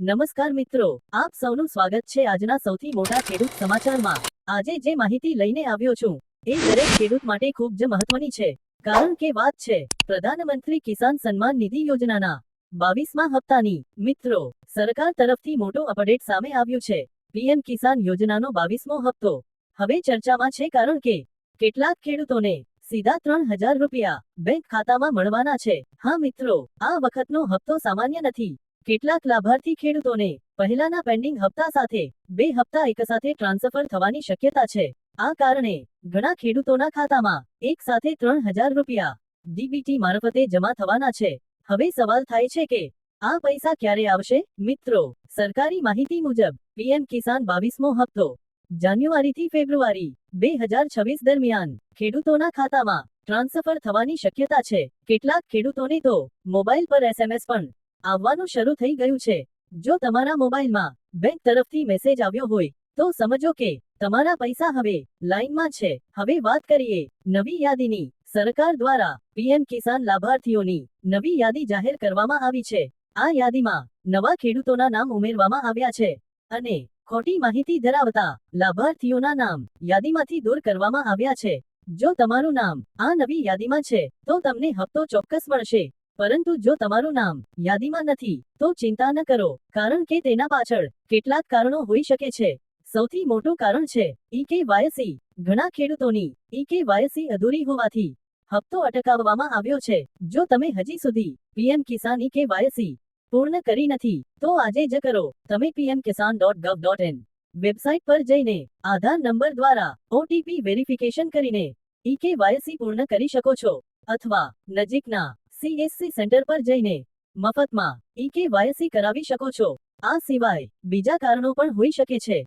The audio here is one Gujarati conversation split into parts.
નમસ્કાર મિત્રો, આપ સૌનું સ્વાગત છે આજના સૌથી મોટા ખેડૂત સમાચારમાં. આજે જે માહિતી લઈને આવ્યો છું, એ દરેક ખેડૂત માટે ખૂબ જ મહત્વની છે. કારણ કે વાત છે, પ્રધાનમંત્રી કિસાન સન્માન નિધિ યોજનાના. બાવીસમા હપ્તાની, મિત્રો, સરકાર તરફથી મોટો અપડેટ સામે આવ્યું છે. પીએમ કિસાન યોજનાનો બાવીસમો હપ્તો. હવે ચર્ચામાં છે કારણ કે, કેટલાક ખેડૂતોને સીધા ત્રણ હજાર રૂપિયા બેંક ખાતામાં મળવાના છે. હા મિત્રો, આ વખતનો હપ્તો સામાન્ય નથી. કેટલાક લાભાર્થી ખેડૂતોને પહેલાના પેન્ડિંગ હપ્તા સાથે બે હપ્તા એકસાથે ટ્રાન્સફર થવાની શક્યતા છે. આ કારણે ઘણા ખેડૂતોના ખાતામાં એક સાથે ત્રણ હજાર રૂપિયા ડીબીટી મારફતે જમા થવાના છે. હવે સવાલ થાય છે કે આ પૈસા ક્યારે આવશે? મિત્રો, સરકારી માહિતી મુજબ પીએમ કિસાન બાવીસમો હપ્તો જાન્યુઆરીથી ફેબ્રુઆરી બે હજાર છવ્વીસ દરમિયાન ખેડૂતોના ખાતામાં ટ્રાન્સફર થવાની શક્યતા છે. કેટલાક ખેડૂતોને તો મોબાઈલ પર એસએમએસ પણ આવવાનું શરૂ થઈ ગયું છે. જો તમારા મોબાઈલમાં બેંક તરફથી મેસેજ આવ્યો હોય, તો સમજો કે તમારા પૈસા હવે લાઈનમાં છે. હવે વાત કરીએ નવી યાદીની. સરકાર દ્વારા પીએમ કિસાન લાભાર્થીઓની નવી યાદી જાહેર કરવામાં આવી છે. આ યાદીમાં નવા ખેડૂતોના નામ ઉમેરવામાં આવ્યા છે અને ખોટી માહિતી ધરાવતા લાભાર્થીઓના નામ યાદીમાંથી દૂર કરવામાં આવ્યા છે. જો તમારું નામ આ નવી યાદીમાં છે, તો તમને હપ્તો ચોક્કસ મળશે. પરંતુ જો તમારું નામ યાદીમાં નથી, તો ચિંતા ન કરો, કારણ કે તેના પાછળ કેટલાક કારણો હોઈ શકે છે. સૌથી મોટું કારણ છે ઈ કે વાયસી ઘણા ખેડૂતોની ઈ કે વાયસી અધૂરી હોવાથી હપ્તો અટકાવવામાં આવ્યો છે. જો તમે હજી સુધી પીએમ કિસાન ઈ કે વાયસી પૂર્ણ કરી નથી, તો આજે જ કરો. તમે PM Kisan dot gov dot in website પર જઈને આધાર નંબર દ્વારા ઓટીપી વેરિફિકેશન કરીને ઈ વાયસી પૂર્ણ કરી શકો છો. અથવા નજીકના સીએસસી સેન્ટર પર જઈને મફતમાં ઈ કે વાયસી કરાવી શકો છો. આ સિવાય બીજા કારણો પણ હોઈ શકે છે.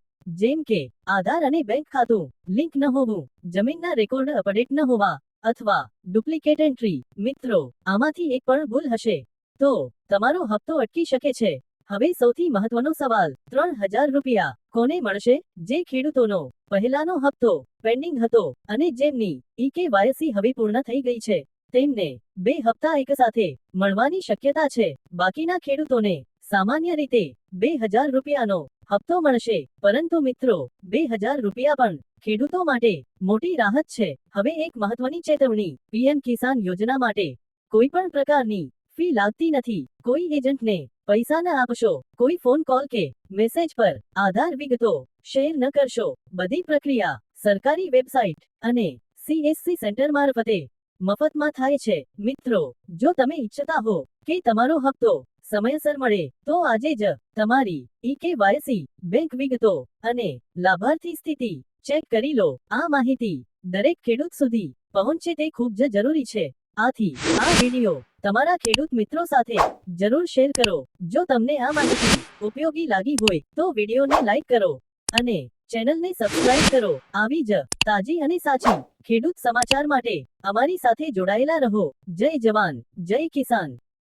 જેમ કે આધાર અને બેંક ખાતું લિંક ન હોવું, જમીનના રેકોર્ડ અપડેટ ન હોવા અથવા ડુપ્લિકેટ એન્ટ્રી. મિત્રો, આમાંથી એક પણ ભૂલ હશે. તો તમારો હપ્તો અટકી શકે છે. હવે સૌથી મહત્વનો સવાલ, ત્રણ હજાર રૂપિયા કોને મળશે? જે ખેડૂતોનો પહેલાનો હપ્તો, પેન્ડિંગ હતો અને જેમની ઈકેવાયસી વાયસી હવે પૂર્ણ થઈ ગઈ છે. તેમને બે હપ્તા એક સાથે મળવાની શક્યતા છે. બાકીના ખેડૂતોને સામાન્ય રીતે બે હજાર રૂપિયાનો હપ્તો મળશે, પરંતુ મિત્રો, બે હજાર રૂપિયા પણ ખેડૂતો માટે મોટી રાહત છે. હવે એક મહત્વની ચેતવણી પીએમ કિસાન યોજના માટે કોઈ પણ પ્રકારની ફી લાગતી નથી. કોઈ એજન્ટને પૈસા ન આપશો, કોઈ ફોન કોલ કે મેસેજ પર આધાર વિગતો શેર ન કરશો. બધી પ્રક્રિયા સરકારી વેબસાઇટ અને સીએસસી સેન્ટર મારફતે મફતમાં થાય છે. મિત્રો, જો તમે ઈચ્છતા હો કે તમારો હપ્તો સમયસર મળે, તો આજે જ તમારી ઈ કે વાયસી બેંક વિગતો અને લાભાર્થી સ્થિતિ ચેક કરી લો. આ માહિતી દરેક ખેડૂત સુધી પહોંચે તે ખૂબ જ જરૂરી છે. આથી આ વીડિયો તમારા ખેડૂત મિત્રો સાથે જરૂર શેર કરો. જો તમને આ માહિતી ઉપયોગી લાગી હોય તો વિડીયોને લાઈક કરો અને ચેનલને સબસ્ક્રાઇબ કરો. આવી જ તાજી અને સાચી ખેડૂત સમાચાર માટે અમારી સાથે જોડાયેલા રહો. જય જવાન, જય કિસાન.